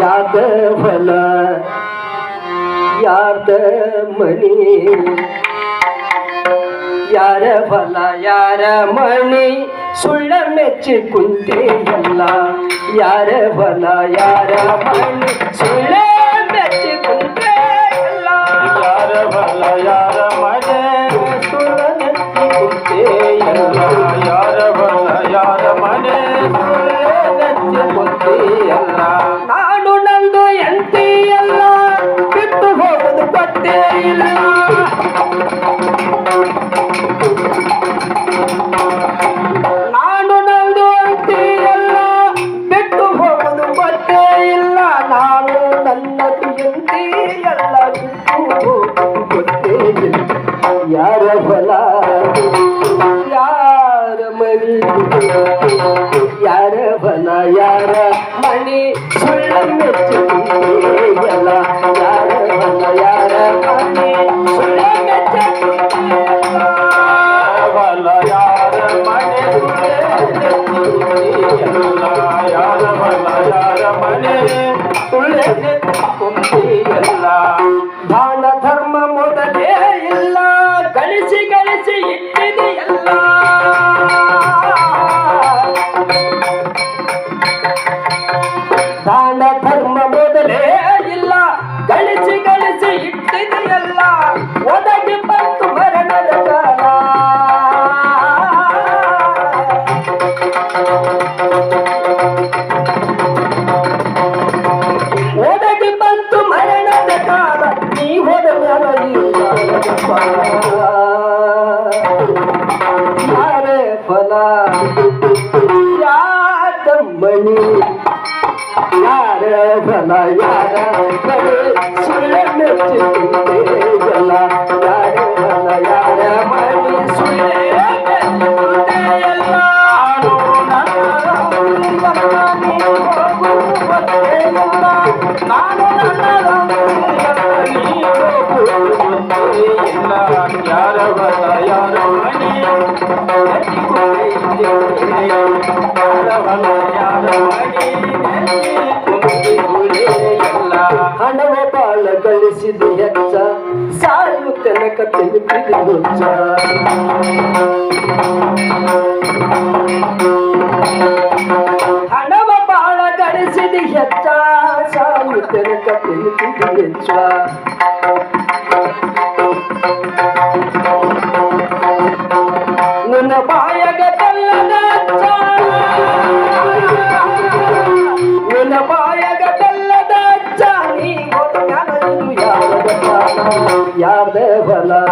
யாத பல யாத மணி யார பல யார மணி சுள்ள மெச்சு குந்தேயல்லா யார பல யார மணி சுள்ள மெச்சு குந்தேயல்லா யார பல யார மணி சுள்ள மெச்சு குந்தேயல்லா. ಯಾರ ಫಲ ಯಾರ ಮನಿ ಯಾರ ಫಲ ಯಾರ ಮಣಿ? ಸುಳ್ಳ ಮೆಚ್ಚಲ್ಲ ಯಾರ ಫಲ ಯಾರ ಮಣಿ? ಗಳಿಸಿ ಇಟ್ಟಿದೆಯಲ್ಲ, ಒದಗಿ ಬಂತು ಮರಣದ ಕಾಲ ಒದಗಿ ಬಂತು ಮರಣದ ಕಾಲ ನೀ ಹೋದ ಯಾರೇ ಫಲ ಯಾರ ಮಣಿ ಯಾರ ಫಲ ಯಾರ ಮಣಿ ಸುಳ್ಳ ಮೆಚ್ಚಿಲ್ಲ ಯಾರ ಫಲ ಯಾರ ಮಣಿ ಹಣವ ಬಾಳ ಗಳಿಸಿದ ಹೆಚ್ಚ. ಸಾಯು ತನಕ ತಿಳಿಪಿದ ಹುಚ್ಚ ಬಲ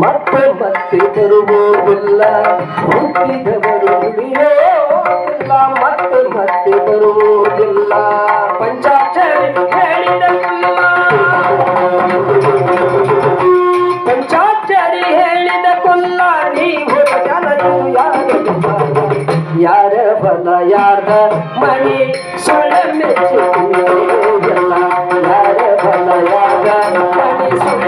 ಮತ್ತೆ ಮತ್ತೆ ಬರುವುದಿಲ್ಲ ಹುಟ್ಟಿದವರು ಉಳಿಯೋದಿಲ್ಲ ಮತ್ತೆ ಮತ್ತೆ ಬರುವುದಿಲ್ಲ ಪಂಚಾಕ್ಷರಿ ಹೇಳಿದ ಪಂಚಾಕ್ಷರಿ ಹೇಳಿದ ಕೊಲ್ಲ ನೀವು ಯಾರ ಬಲ ಯಾರ ಮಣಿ ಸುಳ್ಳ ಮೆಚ್ಚಿಲ್ಲ ಯಾರ ಬಲ ಯಾರ ಮಣಿ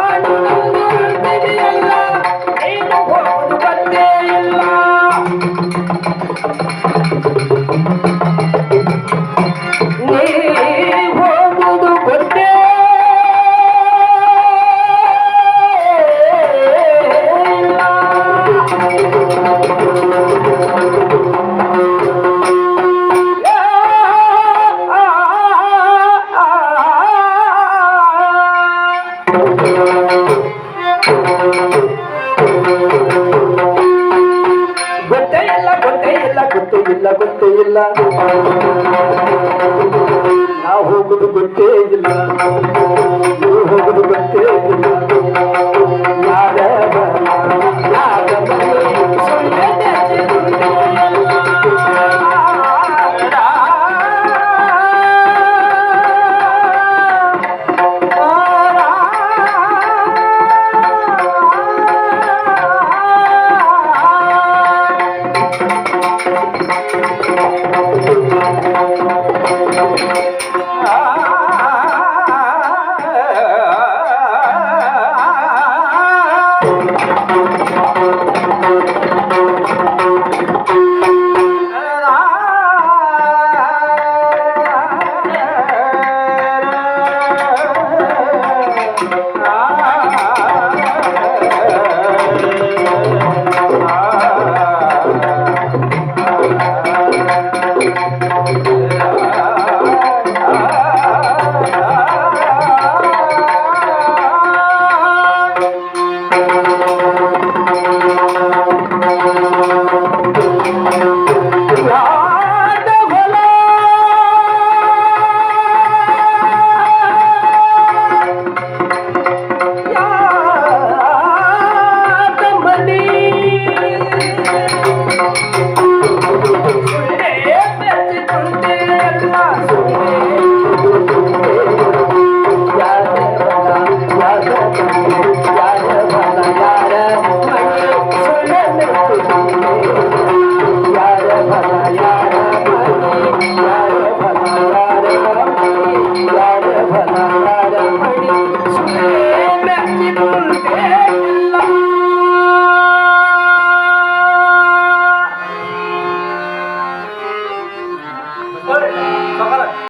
ஆபத்து இல்லாமல்